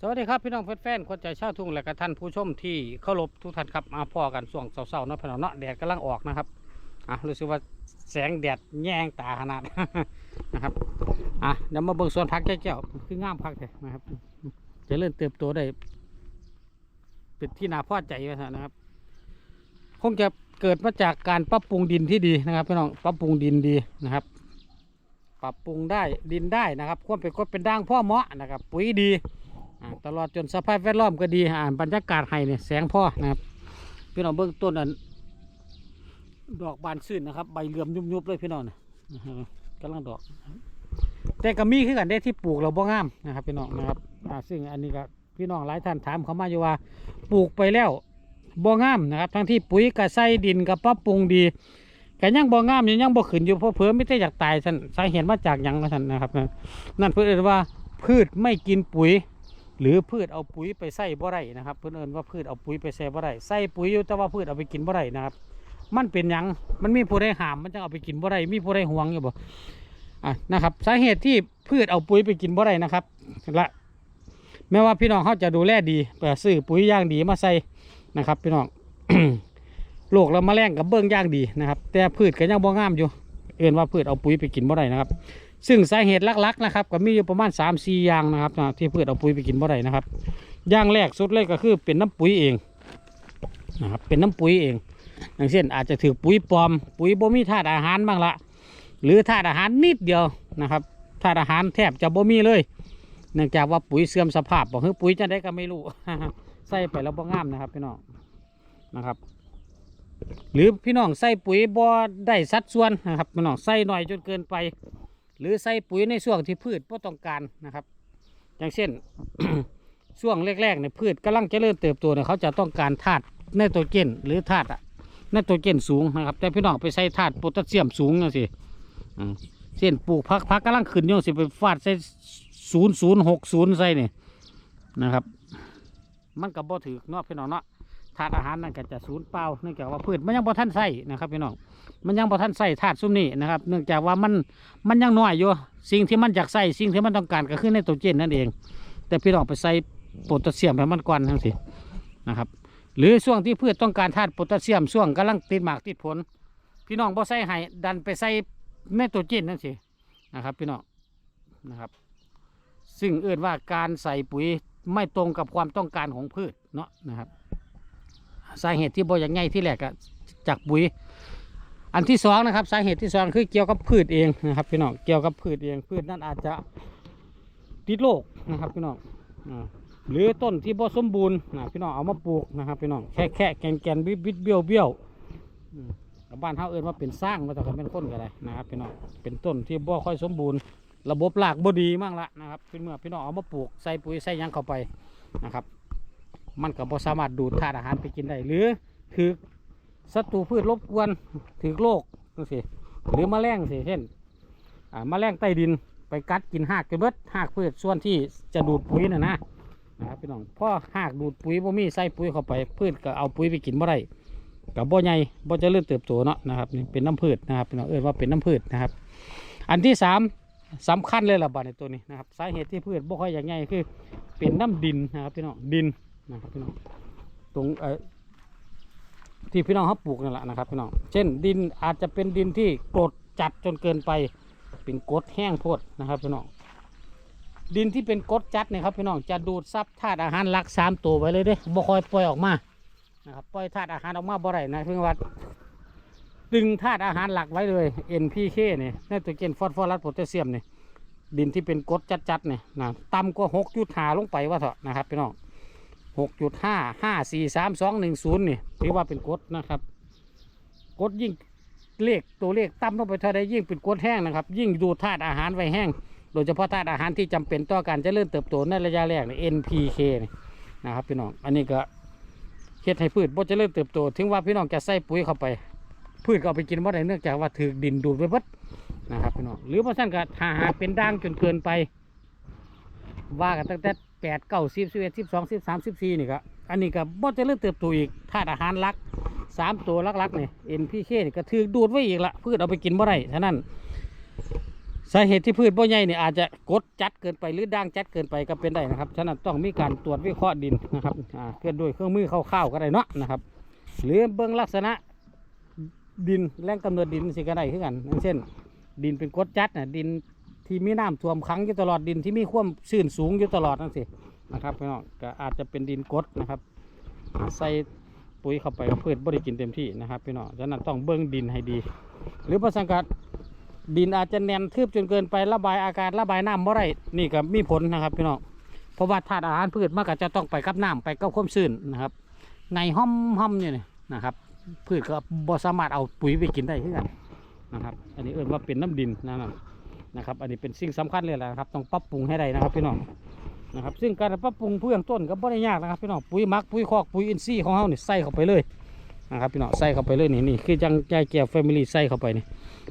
สวัสดีครับพี่น้องแฟนๆคนใจชาวทุ่งและก็ท่านผู้ชมที่เคารพทุกท่านครับมาพ่อกันช่วงเสาๆเนาะพี่น้องเนาะแดดกำลังออกนะครับอะรู้สึกว่าแสงแดดแยงตาขนาด นะครับอะเดี๋ยวมาเบิ่งสวนพักแก้วๆคืองามพักเลยนะครับจะเริ่มเติบโตได้เป็นที่นาพอใจนะครับ คงจะเกิดมาจากการปรับปรุงดินที่ดีนะครับพี่น้องปรับปรุงดินดีนะครับ ปรับปรุงได้ดินได้นะครับควรเป็นกรดเป็นด่างพ่อเหมาะนะครับ ปุ๋ยดี ตลอดจนสภาพแวดล้อมก็ดีอ่าบรรยากาศให้เนี่ยแสงพ่อนะครับพี่น้องเบื้องต้นอันดอกบานซื่นนะครับ ใบเหลื่อมยุบๆเลยพี่น้องนะนะกำลังดอก แต่ก็มีคือกันได้ที่ปลูกเราบ่งามนะครับพี่น้องนะครับอ่าซึ่งอันนี้ก็พี่น้องหลายท่านถามเขามาอยู่ว่า ปลูกไปแล้วบ่งามนะครับ ทั้งที่ปุ๋ยกับใส่ดินกับปรับปรุงดีก็ยังบ่งามยู่ยังบ่ขึ้นอยู่เพราะเพิ่มไม่ได้อยากตายท่านสาเหตุมาจากยังท่านนะครับ นั่นเพื่อเอนว่าพืชไม่กินปุ๋ย หรือพืชเอาปุ๋ยไปใส่บ่ได้นะครับเพื่อนเอินว่าพืชเอาปุ๋ยไปใส่บ่ได้ใส่ปุ๋ยอยู่แต่ว่าพืชเอาไปกินบ่ได้นะครับ มันเป็นยังมันมีผู้ใดหามมันจะเอาไปกินบ่ได้มีผู้ใดห่วงอยู่บ่อะนะครับ สาเหตุที่พืชเอาปุ๋ยไปกินบ่ได้นะครับละแม้ว่าพี่น้องเขาจะดูแลดีเปิดซื้อปุ๋ยย่างดีมาใส่นะครับ พี่น้องโรคแล้วแมลงกับเบิ้งย่างดีนะครับ แต่พืชก็ยังบ่งามอยู่ เอื่นว่าพืชเอาปุ๋ยไปกินบ่ได้นะครับ ซึ่งสาเหตุหลักๆนะครับ ก็มีอยู่ประมาณ3ามสี่อย่างนะครับนะที่พืชเอาปุ๋ยไปกินบ่ได้นะครับ อย่างแรกสุดเลยก็คือเป็นน้ำปุ๋ยเองนะครับเป็นน้ำปุ๋ยเองอย่างเช่นอาจจะถือปุ๋ยปลอม ปุ๋ยบ่มีธาตุอาหารบ้างละหรือธาตุอาหารนิดเดียวนะครับธาตุอาหารแทบจะบ่มีเลย เนื่องจากว่าปุ๋ยเสื่อมสภาพบอกคือปุ๋ยจะได้ก็ไม่รู้ใส่ไปแล้วบ่งามนะครับพี่น้องนะครับ หรือพี่น้องใส่ปุ๋ยบ่ได้สัดส่วนนะครับพี่น้องใส่หน่อยจนเกินไป หรือใส่ปุ๋ยในช่วงที่พืชบ่ต้องการนะครับ อย่างเช่นช่วงแรกๆเนี่ยพืชกำลังเจริญเติบโตเนี่ยเขาจะต้องการธาตุไนโตรเจนหรือธาตุไนโตรเจนสูงนะครับ แต่พี่น้องไปใส่ธาตุโพแทสเซียมสูงจังสิเช่นปลูกพักพักกำลังขึ้นยังสิไปฟาดใส่ศูนย์ศูนย์หกศูนย์ใส่เนี่ยนะครับ มันก็บ่ถือเนาะพี่น้องเนาะ ธาตุอาหารนั่นก็จะศูนย์เปล่าเนื่องจากว่าพืชมันยังบ่ทันใส่นะครับพี่น้องมันยังบ่ทันใส่ธาตุซุ่มนี้นะครับ เนื่องจากว่ามันมันยังน้อยอยู่สิ่งที่มันอยากใส่สิ่งที่มันต้องการก็คือไนโตรเจนนั่นเอง แต่พี่น้องไปใส่โพแทสเซียมให้มันก่อนทั้งสินะครับหรือช่วงที่พืชต้องการธาตุโพแทสเซียมช่วงกำลังติดหมากติดผล พี่น้องบ่ใส่ให้ดันไปใส่ไนโตรเจนนั่นสินะครับ พี่น้องนะครับ ซึ่งเอื่นว่าการใส่ปุ๋ยไม่ตรงกับความต้องการของพืชเนาะนะครับ สาเหตุที่บ่อย่างไงที่แรกอะจากปุ๋ย อันที่สองนะครับ สาเหตุที่สองคือเกี่ยวกับพืชเองนะครับพี่น้องเกี่ยวกับพืชเอง พืชนั้นอาจจะติดโรคนะครับพี่น้องหรือต้นที่บ่สมบูรณ์นะพี่น้องเอามาปลูกนะครับพี่น้องแค่แค่แกนแกนบิดบิดเบี้ยวเบี้ยวบ้านเฮาเอิ้นว่าเป็นสร้างมาแต่ก็เป็นคนก็ได้นะครับพี่น้องเป็นต้นที่บ่ค่อยสมบูรณ์ ระบบรากบ่ดีมั่งละนะครับเป็นเมื่อพี่น้องเอามาปลูกใส่ปุ๋ยใส่ยังเข้าไปนะครับ มันก็บ่สามารถดูดธาตุอาหารไปกินได้หรือถือศัตรูพืชรบกวนถือโรคจังซี่หรือแมลงสิเช่นอ่าแมลงใต้ดินไปกัดกินหากกระเบิดหากพืชส่วนที่จะดูดปุ๋ยน่ะนะนะครับพี่น้องพอหากดูดปุ๋ยบ่มีใส่ปุ๋ยเข้าไปพืชก็เอาปุ๋ยไปกินบ่ได้กับบ่ใหญ่บ่จะเริ่มเติบโตเนาะนะครับนี่เป็นน้ำพืชนะครับพี่น้องเอ้ยว่าเป็นน้ำพืชนะครับ อันที่สามสำคัญเลยล่ะบัดในตัวนี้นะครับสาเหตุที่พืชบ่ค่อยอย่างไงคือเป็นน้ำดินนะครับพี่น้องดิน นะครับพี่น้องตรงเอ่อที่พี่น้องเขาปลูกนั่นแหละนะครับพี่น้องเช่นดินอาจจะเป็นดินที่กรดจัดจนเกินไป เป็นกรดแห้งโพดนะครับพี่น้องดินที่เป็นกรดจัดเนี่ยครับพี่น้องจะดูดซับธาตุอาหารหลักสามตัวไว้เลยเด้บ่คอยปล่อยออกมานะครับปล่อยธาตุอาหารออกมาบ่ได้นะพื่อว่าดึงธาตุอาหารหลักไว้เลย NPK เนี่ยไนโตรเจนฟอสฟอรัสโพแทสเซียมเนี่ยดินที่เป็นกรดจัดๆเนี่ยนะต่ำกว่าหกจุดหาลงไปว่าเถอะนะครับพี่น้อง หกจุดห้าห้าสี่สามสองหนึ่งศูนย์นี่ถือว่าเป็นกดนะครับกดยิ่งเลขตัวเลขต่ำลงไปเท่าใดยิ่งเป็นกดแห้งนะครับ ยิ่งดูธาตุอาหารไว้แห้ง โดยเฉพาะธาตุอาหารที่จำเป็นต่อการเจริญเติบโตในระยะแรกเนี่ย NPK นี่นะครับพี่น้องอันนี้ก็เฮ็ดให้พืชบ่เจริญเติบโต ถึงว่าพี่น้องจะใส่ปุ๋ยเข้าไป พืชก็เอาไปกินบ่ได้เนื่องจากว่าถือดินดูดไปเบิดนะครับพี่น้องหรือเพราะฉะนั้นก็ถ้าหากเป็นด่างจนเกินไป ว่ากันตั้งแต่ แปดเก้าสิบสิบเอ็ดสิบสองสิบสามสิบสี่นี่ก็อันนี้ก็บ่จะเริ่มเติบโตอีกธาตุอาหารลักสามตัวหลักๆนี่ NPK นี่ก็ถือดูดไว้อีกละพืชเอาไปกินบ่ได้ฉะนั้นสาเหตุที่พืชบ่ใหญ่เนี่ยอาจจะกดจัดเกินไปหรือด่างจัดเกินไปก็เป็นได้นะครับ ฉะนั้นต้องมีการตรวจวิเคราะห์ดินนะครับเพื่อด้วยเครื่องมือคร่าวๆก็ได้เนาะนะครับ หรือเบื้องลักษณะดินแรงกำเนิดดินสิก็ได้คือกันเช่น ดินเป็นกดจัดนะดิน ที่มีน้ำท่วมขังอยู่ตลอดดินที่มีความชื้นสูงอยู่ตลอดนั่นสินะครับพี่น้องก็อาจจะเป็นดินกรดนะครับใส่ปุ๋ยเข้าไปก็พืชบริกินเต็มที่นะครับพี่น้องฉะนั้นต้องเบื้องดินให้ดี หรือประสังกัดดินอาจจะแน่นทึบจนเกินไประบายอากาศระบายน้ำบ่ได้นี่ก็มีผลนะครับพี่น้องเพราะว่าธาตุอาหารพืชมันก็จะต้องไปกับน้ำไปกับความชื้นนะครับในห้อมห้อมเนี่ยนะครับ พืชก็บ่สามารถเอาปุ๋ยไปกินได้เช่นกันนะครับ อันนี้เอิ้นว่าเป็นน้ำดินนะครับ นะครับ อันนี้เป็นสิ่งสำคัญเลยแหละครับ ต้องปรับปรุงให้ได้นะครับพี่น้องนะครับ ซึ่งการปรับปรุงเพื่องต้นก็บ่ได้ยากนะครับพี่น้องปุ๋ยมักปุ๋ยคอกปุ๋ยอินทรีย์ของเฮานี่ใส่เข้าไปเลยนะครับพี่น้องใส่เข้าไปเลยนี่นี่คือจังใจแก้วแฟมิลี่ใส่เข้าไปนี่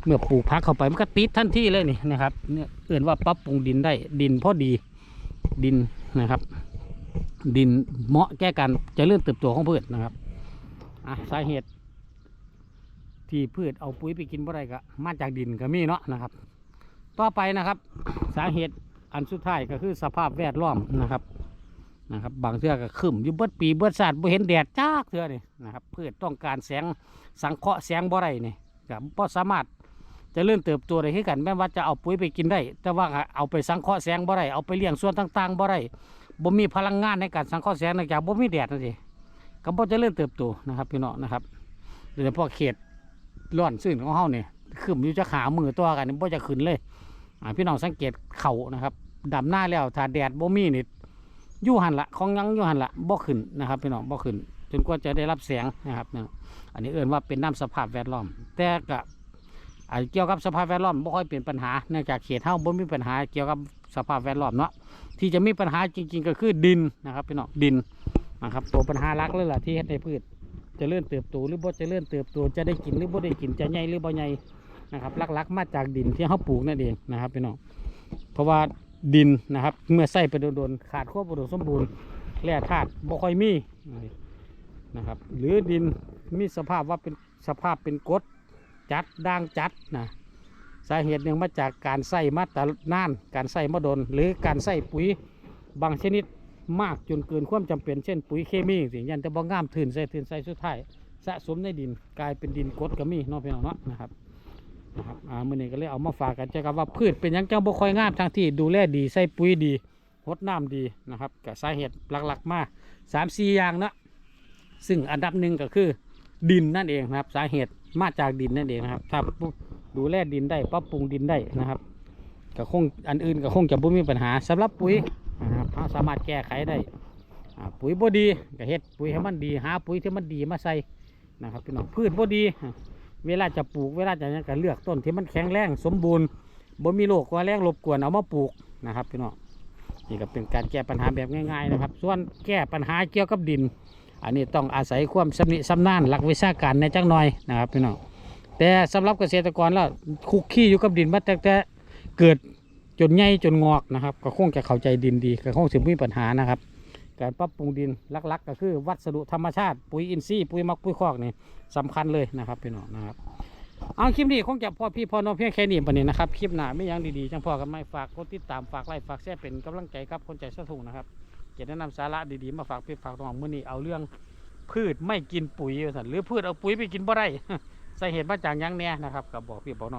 เมื่อปลูกพักเข้าไปมันก็ติดทันทีเลยนี่นะครับเนี่ยเอื่นว่าปรับปรุงดินได้ดินพอดีดินนะครับ ดินเหมาะแก้การเจริญเติบโตของพืชนะครับอะสาเหตุที่พืชเอาปุ๋ยไปกินบ่ได้ก็มาจากดินก็มีเนาะนะครับ ต่อไปนะครับ สาเหตุอันสุดท้ายก็คือสภาพแวดล้อมนะครับนะครับ บางเทื่อก็ขึ้นอยู่เบิดปีเบิดศาสตร์บ่เห็นแดดจ้าเทื่อนี่นะครับพืชต้องการแสงสังเคราะห์แสงบ่ได้นี่ก็บ่สามารถจะเลื่อนเติบโตได้คือกัน แม้ว่าจะเอาปุ๋ยไปกินได้ แต่ว่าเอาไปสังเคราะห์แสงบ่ได้เอาไปเลี้ยงส่วนต่างๆบ่ได้บ่มีพลังงานในการสังเคราะห์แสงเนื่องจากบ่มีแดดนั่นสิก็บ่จะเลื่อนเติบโตนะครับพี่น้องนะครับโดยเฉพาะเขตร้อนซื่นของเฮาเนี่ยขึ้นอยู่จะขามือตัวกันนี่บ่จะขึ้นเลย พี่น้องสังเกตเข่านะครับดำหน้าแล้วถ้าแดดบ่มีนี่อยู่หันละของยังยู่หันละบ่ขึ้นนะครับพี่น้องบ่ขึ้น จนกว่าจะได้รับแสงนะครับอันนี้เอื่นว่าเป็นน้ำสภาพแวดล้อม แต่ก็อาจเกี่ยวกับสภาพแวดล้อมบ่ค่อยเป็นปัญหาเนื่องจากเขตเฮาบ่มีปัญหาเกี่ยวกับสภาพแวดล้อมเนาะที่จะมีปัญหาจริง ๆ ก็คือดินนะครับพี่น้องดินนะครับตัวปัญหาลักเลยล่ะที่เฮ็ดให้พืชจะเลื่อนเติบโตหรือบ่จะเลื่อนเติบโตจะได้กินหรือบ่ได้กินจะใหญ่หรือบ่ใหญ่ นะครับหลักๆมาจากดินที่เขาปลูกนั่นเองนะครับพี่น้องเพราะว่าดินนะครับ เมื่อใส่ไปโดนๆขาดควบอุดมสมบูรณ์แร่ธาตุบ่ค่อยมีนะครับ หรือดินมีสภาพว่าเป็นสภาพเป็นกดจัดด่างจัดนะสาเหตุหนึ่งมาจากการใส่มาตรนาน การใส่มาโดน หรือการใส่ปุ๋ยบางชนิดมากจนเกินความจำเป็นเช่นปุ๋ยเคมีสิ่งยันแต่บ่งามถืนใส่ถืนใส่สุดท้ายสะสมในดินกลายเป็นดินกดก็มีน้องพี่น้องเนาะนะครับ นะครับอ่ามือนี้ก็เลยเอามาฝากกันเจ้ากับว่าพืชเป็นยังเจังบ่ค่อยงามทางที่ดูแลดีใส่ปุ๋ยดีรดน้ำดีนะครับกับสาเหตุหลักๆมาสามสี่อย่างนะซึ่งอันดับหนึ่งก็คือดินนั่นเองนะครับสาเหตุมาจากดินนั่นเองนะครับ ถ้าดูแลดินได้ปรับปรุงดินได้นะครับก็คงอันอื่นก็คงจะบ่มีปัญหาสำหรับปุ๋ยนะครับสามารถแก้ไขได้ปุ๋ยบ่ดีก็เฮ็ดปุ๋ยให้มันดีหาปุ๋ยที่มันดีมาใส่นะครับพี่น้องพืชบ่ดี เวลาจะปลูกเวลาจะยังก็เลือกต้นที่มันแข็งแรงสมบูรณ์บ่มีโรคว่าแรงรบกวนเอามาปลูกนะครับพี่น้องนี่ก็เป็นการแก้ปัญหาแบบง่ายๆนะครับ ส่วนแก้ปัญหาเกี่ยวกับดิน อันนี้ต้องอาศัยความสำนิสำนานหลักวิชาการในจักหน่อยนะครับพี่น้องแต่สำหรับเกษตรกรแล้วคุกคีอยู่กับดินมาแต่แต่เกิดจนใหญ่จนงอกนะครับ ก็คงจะเข้าใจดินดีก็คงจะไม่มีปัญหานะครับ การปรับปรุงดินลักๆ ก็คือวัสดุธรรมชาติ ปุ๋ยอินทรีย์ปุ๋ยมักปุ๋ยคอกนี่สำคัญเลยนะครับพี่น้องนะครับเอาคลิปนี้คงจะพอพี่พอน้องเพียงแค่นี้ปะนี้นะครับคลิปหน้าไม่ยังดีๆจังพอกันไม่ฝากกดติดตามฝากไลค์ฝากแชร์เป็นกำลังใจครับคนใจสะทุงนะครับจะแนะนำสาระดีๆมาฝากพี่ฝากน้องมื่อนี้เอาเรื่องพืชไม่กินปุ๋ยว่าซั่นหรือพืชเอาปุ๋ยไปกินบ่ได้สาเหตุมาจากยังแน่นะครับกับบอกพี่บอกน้อง